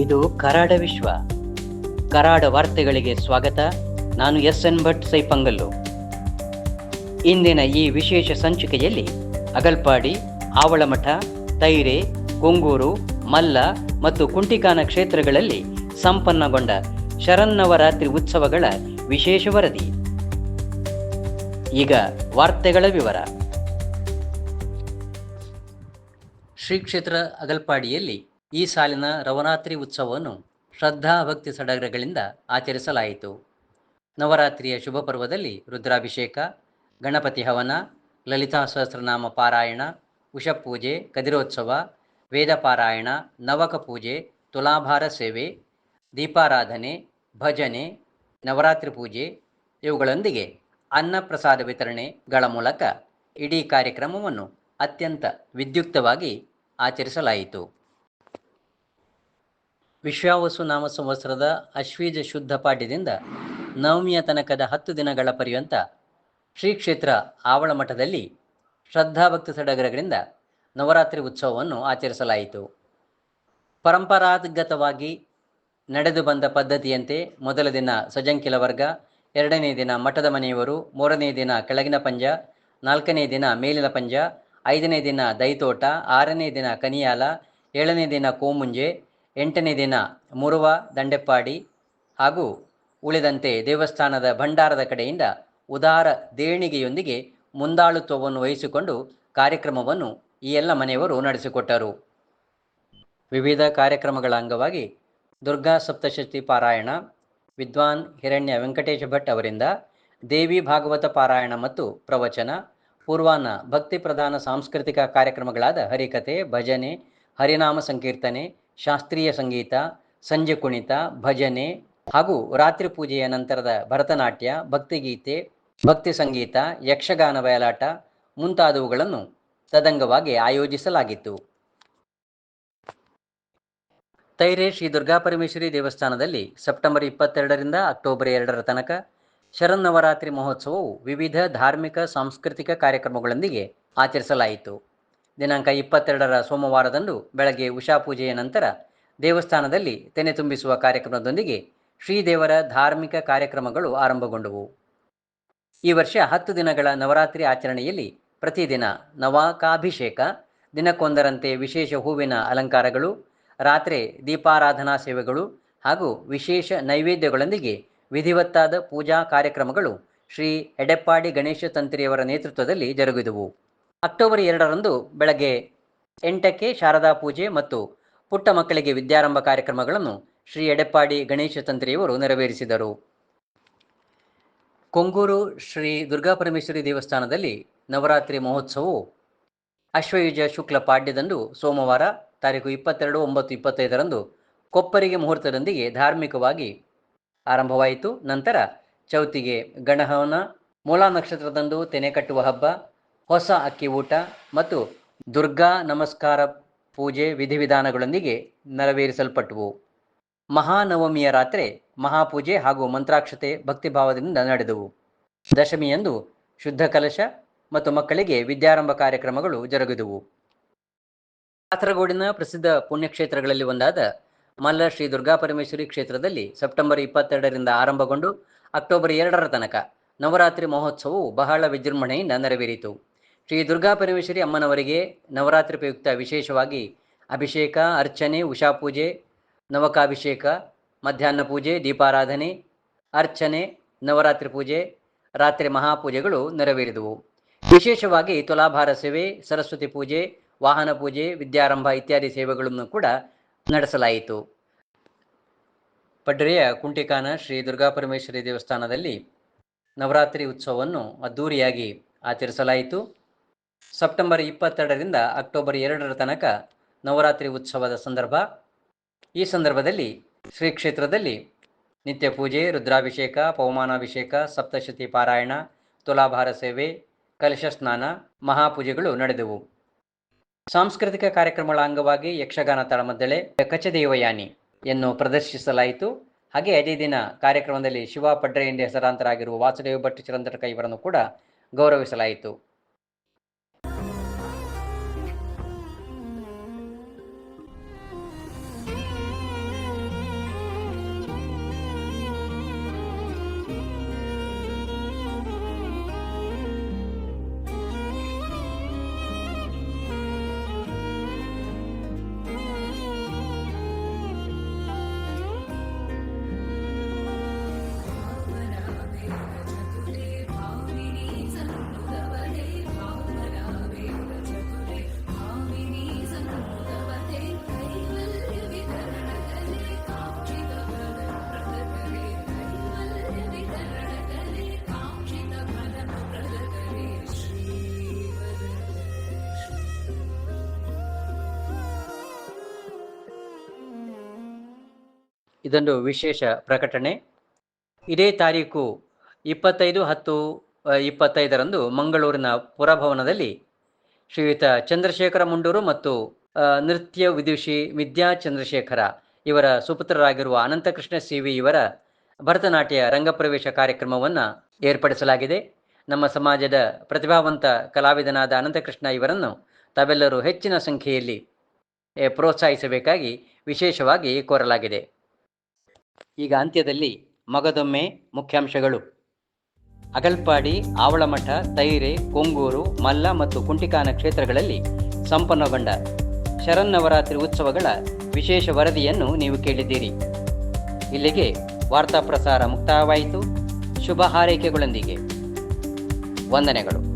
ಇದು ಕರಾಡ ವಿಶ್ವ. ಕರಾಡ ವಾರ್ತೆಗಳಿಗೆ ಸ್ವಾಗತ. ನಾನು ಎಸ್ ಎನ್ ಭಟ್ ಸೈಪಂಗಲ್ಲು. ಇಂದಿನ ಈ ವಿಶೇಷ ಸಂಚಿಕೆಯಲ್ಲಿ ಅಗಲ್ಪಾಡಿ, ಆವಳಮಠ, ತೈರೆ ಕೊಂಗೂರು ಮಲ್ಲ ಮತ್ತು ಕುಂಟಿಕಾನ ಕ್ಷೇತ್ರಗಳಲ್ಲಿ ಸಂಪನ್ನಗೊಂಡ ಶರನ್ನವರಾತ್ರಿ ಉತ್ಸವಗಳ ವಿಶೇಷ ವರದಿ. ಈಗ ವಾರ್ತೆಗಳ ವಿವರ. ಶ್ರೀ ಕ್ಷೇತ್ರ ಅಗಲ್ಪಾಡಿಯಲ್ಲಿ ಈ ಸಾಲಿನ ನವರಾತ್ರಿ ಉತ್ಸವವನ್ನು ಶ್ರದ್ಧಾ ಭಕ್ತಿ ಸಡಗರಗಳಿಂದ ಆಚರಿಸಲಾಯಿತು. ನವರಾತ್ರಿಯ ಶುಭ ಪರ್ವದಲ್ಲಿ ರುದ್ರಾಭಿಷೇಕ, ಗಣಪತಿ ಹವನ, ಲಲಿತಾ ಸಹಸ್ರನಾಮ ಪಾರಾಯಣ, ಉಷಪೂಜೆ, ಕದಿರೋತ್ಸವ, ವೇದ ಪಾರಾಯಣ, ನವಕ ಪೂಜೆ, ತುಲಾಭಾರ ಸೇವೆ, ದೀಪಾರಾಧನೆ, ಭಜನೆ, ನವರಾತ್ರಿ ಪೂಜೆ ಇವುಗಳೊಂದಿಗೆ ಅನ್ನ ಪ್ರಸಾದ ವಿತರಣೆಗಳ ಮೂಲಕ ಇಡೀ ಕಾರ್ಯಕ್ರಮವನ್ನು ಅತ್ಯಂತ ವಿದ್ಯುಕ್ತವಾಗಿ ಆಚರಿಸಲಾಯಿತು. ವಿಶ್ವಾವಸು ನಾಮ ಸಂವತ್ಸರದ ಅಶ್ವೀಜ ಶುದ್ಧ ಪಾಠ್ಯದಿಂದ ನವಮಿಯ ತನಕದ ಹತ್ತು ದಿನಗಳ ಪರ್ಯಂತ ಶ್ರೀ ಕ್ಷೇತ್ರ ಆವಳ ಮಠದಲ್ಲಿ ಶ್ರದ್ಧಾಭಕ್ತಿ ಸಡಗರಗಳಿಂದ ನವರಾತ್ರಿ ಉತ್ಸವವನ್ನು ಆಚರಿಸಲಾಯಿತು. ಪರಂಪರಾಗತವಾಗಿ ನಡೆದು ಬಂದ ಪದ್ಧತಿಯಂತೆ ಮೊದಲ ದಿನ ಸಜಂಕಿಲ ವರ್ಗ, ಎರಡನೇ ದಿನ ಮಠದ ಮನೆಯವರು, ಮೂರನೇ ದಿನ ಕೆಳಗಿನ ಪಂಜ, ನಾಲ್ಕನೇ ದಿನ ಮೇಲಿನ ಪಂಜ, ಐದನೇ ದಿನ ದೈತೋಟ, ಆರನೇ ದಿನ ಕನಿಯಾಲ, ಏಳನೇ ದಿನ ಕೋಮುಂಜೆ ಎಂಟನೇ ದಿನ ಮುರುವ ದಂಡೆಪ್ಪಾಡಿ ಹಾಗೂ ಉಳಿದಂತೆ ದೇವಸ್ಥಾನದ ಭಂಡಾರದ ಕಡೆಯಿಂದ ಉದಾರ ದೇಣಿಗೆಯೊಂದಿಗೆ ಮುಂದಾಳುತ್ವವನ್ನು ವಹಿಸಿಕೊಂಡು ಕಾರ್ಯಕ್ರಮವನ್ನು ಈ ಎಲ್ಲ ಮನೆಯವರು ನಡೆಸಿಕೊಟ್ಟರು. ವಿವಿಧ ಕಾರ್ಯಕ್ರಮಗಳ ಅಂಗವಾಗಿ ದುರ್ಗಾ ಸಪ್ತಶತಿ ಪಾರಾಯಣ, ವಿದ್ವಾನ್ ಹಿರಣ್ಯ ವೆಂಕಟೇಶ ಭಟ್ ಅವರಿಂದ ದೇವಿ ಭಾಗವತ ಪಾರಾಯಣ ಮತ್ತು ಪ್ರವಚನ ಪೂರ್ವಾನ ಭಕ್ತಿ ಪ್ರಧಾನ ಸಾಂಸ್ಕೃತಿಕ ಕಾರ್ಯಕ್ರಮಗಳಾದ ಹರಿಕಥೆ, ಭಜನೆ, ಹರಿನಾಮ ಸಂಕೀರ್ತನೆ ಶಾಸ್ತ್ರೀಯ ಸಂಗೀತ, ಸಂಜೆ ಕುಣಿತ, ಭಜನೆ ಹಾಗೂ ರಾತ್ರಿ ಪೂಜೆಯ ನಂತರದ ಭರತನಾಟ್ಯ, ಭಕ್ತಿಗೀತೆ, ಭಕ್ತಿ ಸಂಗೀತ, ಯಕ್ಷಗಾನ ಬಯಲಾಟ ಮುಂತಾದವುಗಳನ್ನು ತದಂಗವಾಗಿ ಆಯೋಜಿಸಲಾಗಿತ್ತು. ತೈರೆ ಶ್ರೀ ದುರ್ಗಾಪರಮೇಶ್ವರಿ ದೇವಸ್ಥಾನದಲ್ಲಿ ಸೆಪ್ಟೆಂಬರ್ ಇಪ್ಪತ್ತೆರಡರಿಂದ ಅಕ್ಟೋಬರ್ ಎರಡರ ತನಕ ಶರನ್ನವರಾತ್ರಿ ಮಹೋತ್ಸವವು ವಿವಿಧ ಧಾರ್ಮಿಕ, ಸಾಂಸ್ಕೃತಿಕ ಕಾರ್ಯಕ್ರಮಗಳೊಂದಿಗೆ ಆಚರಿಸಲಾಯಿತು. ದಿನಾಂಕ ಇಪ್ಪತ್ತೆರಡರ ಸೋಮವಾರದಂದು ಬೆಳಗ್ಗೆ ಉಷಾ ಪೂಜೆಯ ನಂತರ ದೇವಸ್ಥಾನದಲ್ಲಿ ತೆನೆ ತುಂಬಿಸುವ ಕಾರ್ಯಕ್ರಮದೊಂದಿಗೆ ಶ್ರೀದೇವರ ಧಾರ್ಮಿಕ ಕಾರ್ಯಕ್ರಮಗಳು ಆರಂಭಗೊಂಡವು. ಈ ವರ್ಷ ಹತ್ತು ದಿನಗಳ ನವರಾತ್ರಿ ಆಚರಣೆಯಲ್ಲಿ ಪ್ರತಿದಿನ ನವಾಕಾಭಿಷೇಕ, ದಿನಕ್ಕೊಂದರಂತೆ ವಿಶೇಷ ಹೂವಿನ ಅಲಂಕಾರಗಳು, ರಾತ್ರಿ ದೀಪಾರಾಧನಾ ಸೇವೆಗಳು ಹಾಗೂ ವಿಶೇಷ ನೈವೇದ್ಯಗಳೊಂದಿಗೆ ವಿಧಿವತ್ತಾದ ಪೂಜಾ ಕಾರ್ಯಕ್ರಮಗಳು ಶ್ರೀ ಎಡೆಪ್ಪಾಡಿ ಗಣೇಶ ತಂತ್ರಿಯವರ ನೇತೃತ್ವದಲ್ಲಿ ಜರುಗಿದವು. ಅಕ್ಟೋಬರ್ ಎರಡರಂದು ಬೆಳಗ್ಗೆ ಎಂಟಕ್ಕೆ ಶಾರದಾ ಪೂಜೆ ಮತ್ತು ಪುಟ್ಟ ಮಕ್ಕಳಿಗೆ ವಿದ್ಯಾರಂಭ ಕಾರ್ಯಕ್ರಮಗಳನ್ನು ಶ್ರೀ ಎಡೆಪ್ಪಾಡಿ ಗಣೇಶ ತಂತ್ರಿಯವರು ನೆರವೇರಿಸಿದರು. ಕೊಂಗೂರು ಶ್ರೀ ದುರ್ಗಾಪರಮೇಶ್ವರಿ ದೇವಸ್ಥಾನದಲ್ಲಿ ನವರಾತ್ರಿ ಮಹೋತ್ಸವವು ಅಶ್ವಯುಜ ಶುಕ್ಲ ಪಾಡ್ಯದಂದು ಸೋಮವಾರ ತಾರೀಕು ಇಪ್ಪತ್ತೆರಡು ಒಂಬತ್ತು ಇಪ್ಪತ್ತೈದರಂದು ಕೊಪ್ಪರಿಗೆ ಮುಹೂರ್ತದೊಂದಿಗೆ ಧಾರ್ಮಿಕವಾಗಿ ಆರಂಭವಾಯಿತು. ನಂತರ ಚೌತಿಗೆ ಗಣಹವನ, ಮೂಲಾ ನಕ್ಷತ್ರದಂದು ತೆನೆ ಕಟ್ಟುವ ಹಬ್ಬ ಹೊಸ ಅಕ್ಕಿ ಊಟ ಮತ್ತು ದುರ್ಗಾ ನಮಸ್ಕಾರ ಪೂಜೆ ವಿಧಿವಿಧಾನಗಳೊಂದಿಗೆ ನೆರವೇರಿಸಲ್ಪಟ್ಟವು. ಮಹಾನವಮಿಯ ರಾತ್ರಿ ಮಹಾಪೂಜೆ ಹಾಗೂ ಮಂತ್ರಾಕ್ಷತೆ ಭಕ್ತಿಭಾವದಿಂದ ನಡೆದವು. ದಶಮಿಯಂದು ಶುದ್ಧ ಕಲಶ ಮತ್ತು ಮಕ್ಕಳಿಗೆ ವಿದ್ಯಾರಂಭ ಕಾರ್ಯಕ್ರಮಗಳು ಜರುಗಿದವು. ಕಾಸರಗೋಡಿನ ಪ್ರಸಿದ್ಧ ಪುಣ್ಯಕ್ಷೇತ್ರಗಳಲ್ಲಿ ಒಂದಾದ ಮಲ್ಲ ಶ್ರೀ ದುರ್ಗಾಪರಮೇಶ್ವರಿ ಕ್ಷೇತ್ರದಲ್ಲಿ ಸೆಪ್ಟೆಂಬರ್ ಇಪ್ಪತ್ತೆರಡರಿಂದ ಆರಂಭಗೊಂಡು ಅಕ್ಟೋಬರ್ ಎರಡರ ತನಕ ನವರಾತ್ರಿ ಮಹೋತ್ಸವವು ಬಹಳ ವಿಜೃಂಭಣೆಯಿಂದ ನೆರವೇರಿತು. ಶ್ರೀ ದುರ್ಗಾ ಪರಮೇಶ್ವರಿ ಅಮ್ಮನವರಿಗೆ ನವರಾತ್ರಿ ಪ್ರಯುಕ್ತ ವಿಶೇಷವಾಗಿ ಅಭಿಷೇಕ, ಅರ್ಚನೆ, ಉಷಾ ಪೂಜೆ, ನವಕಾಭಿಷೇಕ, ಮಧ್ಯಾಹ್ನ ಪೂಜೆ, ದೀಪಾರಾಧನೆ, ಅರ್ಚನೆ, ನವರಾತ್ರಿ ಪೂಜೆ, ರಾತ್ರಿ ಮಹಾಪೂಜೆಗಳು ನೆರವೇರಿದವು. ವಿಶೇಷವಾಗಿ ತುಲಾಭಾರ ಸೇವೆ, ಸರಸ್ವತಿ ಪೂಜೆ, ವಾಹನ ಪೂಜೆ, ವಿದ್ಯಾರಂಭ ಇತ್ಯಾದಿ ಸೇವೆಗಳನ್ನು ಕೂಡ ನಡೆಸಲಾಯಿತು. ಪಡ್ರೆಯ ಕುಂಟಿಕಾನ ಶ್ರೀ ದುರ್ಗಾಪರಮೇಶ್ವರಿ ದೇವಸ್ಥಾನದಲ್ಲಿ ನವರಾತ್ರಿ ಉತ್ಸವವನ್ನು ಅದ್ಧೂರಿಯಾಗಿ ಆಚರಿಸಲಾಯಿತು. ಸೆಪ್ಟೆಂಬರ್ ಇಪ್ಪತ್ತೆರಡರಿಂದ ಅಕ್ಟೋಬರ್ ಎರಡರ ತನಕ ನವರಾತ್ರಿ ಉತ್ಸವದ ಸಂದರ್ಭ. ಈ ಸಂದರ್ಭದಲ್ಲಿ ಶ್ರೀ ಕ್ಷೇತ್ರದಲ್ಲಿ ನಿತ್ಯ ಪೂಜೆ, ರುದ್ರಾಭಿಷೇಕ, ಪವಮಾನಾಭಿಷೇಕ, ಸಪ್ತಶತಿ ಪಾರಾಯಣ, ತುಲಾಭಾರ ಸೇವೆ, ಕಲಶ ಸ್ನಾನ, ಮಹಾಪೂಜೆಗಳು ನಡೆದವು. ಸಾಂಸ್ಕೃತಿಕ ಕಾರ್ಯಕ್ರಮಗಳ ಅಂಗವಾಗಿ ಯಕ್ಷಗಾನ ತಾಳಮದ್ದಳೆ ಕಚದೇವಯಾನಿ ಯನ್ನು ಪ್ರದರ್ಶಿಸಲಾಯಿತು. ಹಾಗೆ ಅದೇ ದಿನ ಕಾರ್ಯಕ್ರಮದಲ್ಲಿ ಶಿವ ಪಡ್ರೆ ಎಂದೇ ಹೆಸರಾಂತರಾಗಿರುವ ವಾಸುದೇವ ಭಟ್ ಚಿರಂತಟಕ ಇವರನ್ನು ಕೂಡ ಗೌರವಿಸಲಾಯಿತು. ಇದೊಂದು ವಿಶೇಷ ಪ್ರಕಟಣೆ. ಇದೇ ತಾರೀಕು ಇಪ್ಪತ್ತೈದು ಹತ್ತು ಇಪ್ಪತ್ತೈದರಂದು ಮಂಗಳೂರಿನ ಪುರಭವನದಲ್ಲಿ ಶ್ರೀಯುತ ಚಂದ್ರಶೇಖರ ಮುಂಡೂರು ಮತ್ತು ನೃತ್ಯ ವಿದುಷಿ ವಿದ್ಯಾ ಚಂದ್ರಶೇಖರ ಇವರ ಸುಪುತ್ರರಾಗಿರುವ ಅನಂತಕೃಷ್ಣ ಸಿ ವಿ ಇವರ ಭರತನಾಟ್ಯ ರಂಗಪ್ರವೇಶ ಕಾರ್ಯಕ್ರಮವನ್ನು ಏರ್ಪಡಿಸಲಾಗಿದೆ. ನಮ್ಮ ಸಮಾಜದ ಪ್ರತಿಭಾವಂತ ಕಲಾವಿದನಾದ ಅನಂತಕೃಷ್ಣ ಇವರನ್ನು ತಾವೆಲ್ಲರೂ ಹೆಚ್ಚಿನ ಸಂಖ್ಯೆಯಲ್ಲಿ ಪ್ರೋತ್ಸಾಹಿಸಬೇಕಾಗಿ ವಿಶೇಷವಾಗಿ ಕೋರಲಾಗಿದೆ. ಈಗ ಅಂತ್ಯದಲ್ಲಿ ಮಗದೊಮ್ಮೆ ಮುಖ್ಯಾಂಶಗಳು. ಅಗಲ್ಪಾಡಿ, ಆವಳಮಠ, ತೈರೆ, ಕೊಂಗೂರು, ಮಲ್ಲ ಮತ್ತು ಕುಂಟಿಕಾನ ಕ್ಷೇತ್ರಗಳಲ್ಲಿ ಸಂಪನ್ನಗೊಂಡ ಶರನ್ನವರಾತ್ರಿ ಉತ್ಸವಗಳ ವಿಶೇಷ ವರದಿಯನ್ನು ನೀವು ಕೇಳಿದ್ದೀರಿ. ಇಲ್ಲಿಗೆ ವಾರ್ತಾ ಪ್ರಸಾರ ಮುಕ್ತಾಯವಾಯಿತು. ಶುಭ ಹಾರೈಕೆಗಳೊಂದಿಗೆ. ವಂದನೆಗಳು.